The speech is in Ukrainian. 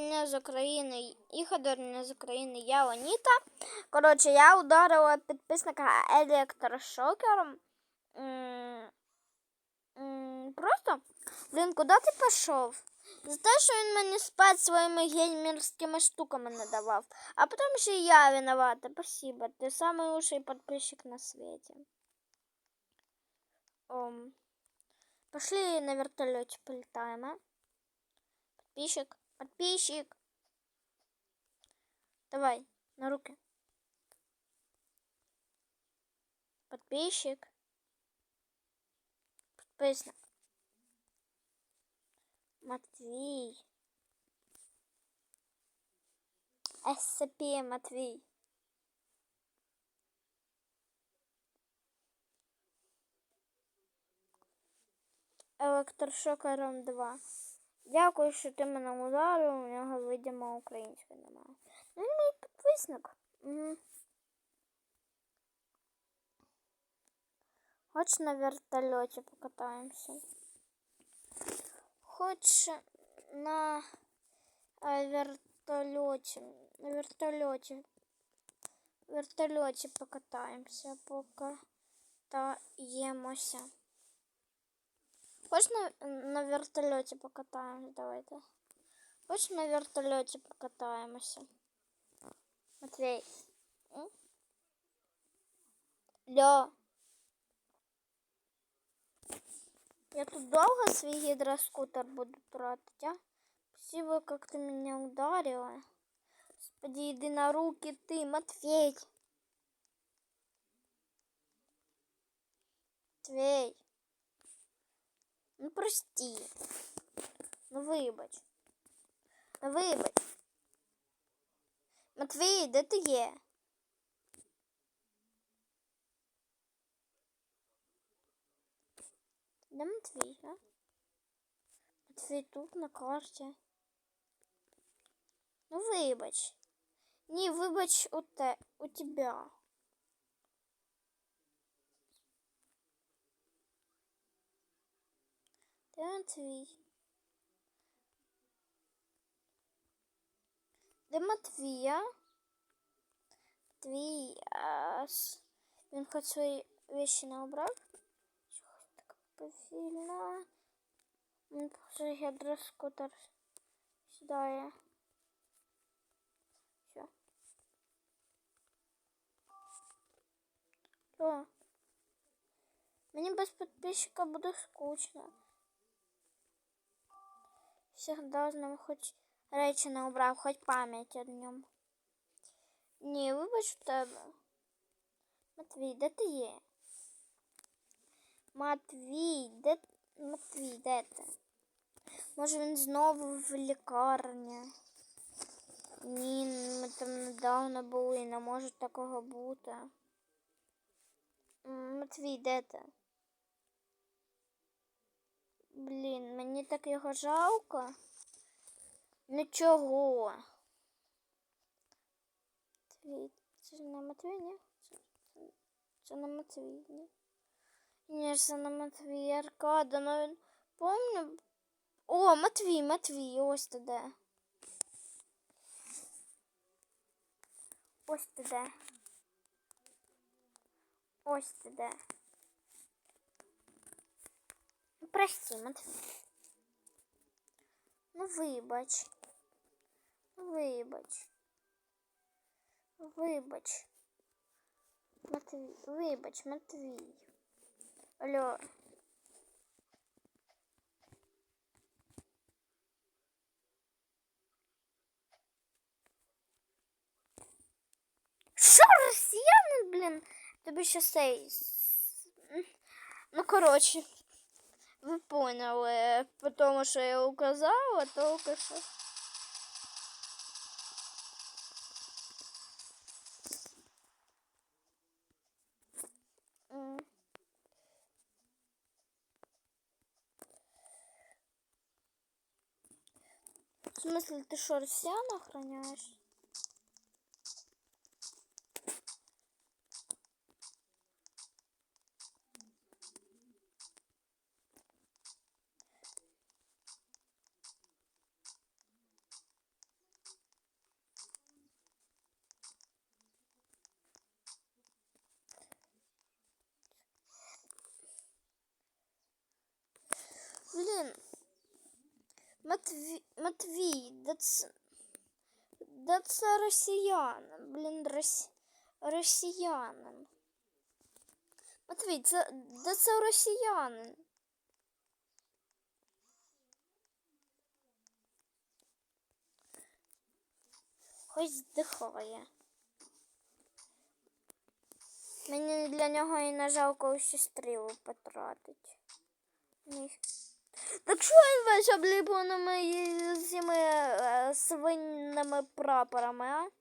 Не з України, Іходор не з України, я Оніта. Коротше, я ударила підписника електрошокером. Просто, блін, куди ти пішов? За те, що він мені спать своїми геймерськими штуками не давав. А потім ще я виновата. Спасибо. Ти лучший підписчик на світі. Ом. Пошли на вертольоте полетаем, а? Подписчик. Давай, на руки. Подписчик. Подписник. Матвей. СЦП Матвей. Електрошокером 2. Дякую, що ти мене ударив, у нього, видимо, української немає. Ну, мій підписник. Угу. Хоч на вертольоті покатаємося. Хоч на е, вертольоті. На вертольоті. Вертольоті покатаємося, покатаємося. Хочешь на, на вертолете покатаемся? Давайте. Хочешь на вертолете покатаемся? Матвей. Лё. Я тут долго свой гидроскутер буду тратить, а? Спасибо, как ты меня ударила. Господи, иди на руки ты, Матвей. Матвей. Ну прости. Ну вибач. Ну вибач. Матвій, де ти є? Де Матвій, а? Матвій тут на карті. Ну вибач. Ні, вибач у те, у тебе. Де Матвій? Де Матвія? Матвій, а він хоч свої вещи не убрав? Чогось так повільно. Він похоже гідроскутер сідає. Все. Що? Мені без підписчика буде скучно. Всегда з ним хоч речі не убрав, хоч пам'ять о ньому. Ні, вибач у тебе. Матвій, де ти є? Матвій, де Матвій, де ти? Може він знову в лікарні? Ні, ми там недавно були, не може такого бути. Матвій, де ти? Блін, мені так його жалко. Нічого. Матвій, це ж не Матвій, ні? Це, це, це не Матвій, ні? Ні, це не Матвій, Аркада, ну він помню. О, Матвій, Матвій, ось ти де. Ось ти де. Ось. Ну, Прости, Матвій. Ну, вибач. Ну, Вибач. Вибач. Матвій, вибач, Матвій. Алло. Що, росіяни, блін? Тобі ще цей... Ну, коротше. Ви поняли, по тому, що я указала, тільки що. В смысле, ты что, росіян охраняешь? Де це, де це росіянин? Блін, рос, росіянин. Матвій, це, де це росіянин? Хоч здихає. Мені для нього і не жалко усі стріли потратить. Так що він і з цими е, свинними прапорами, а?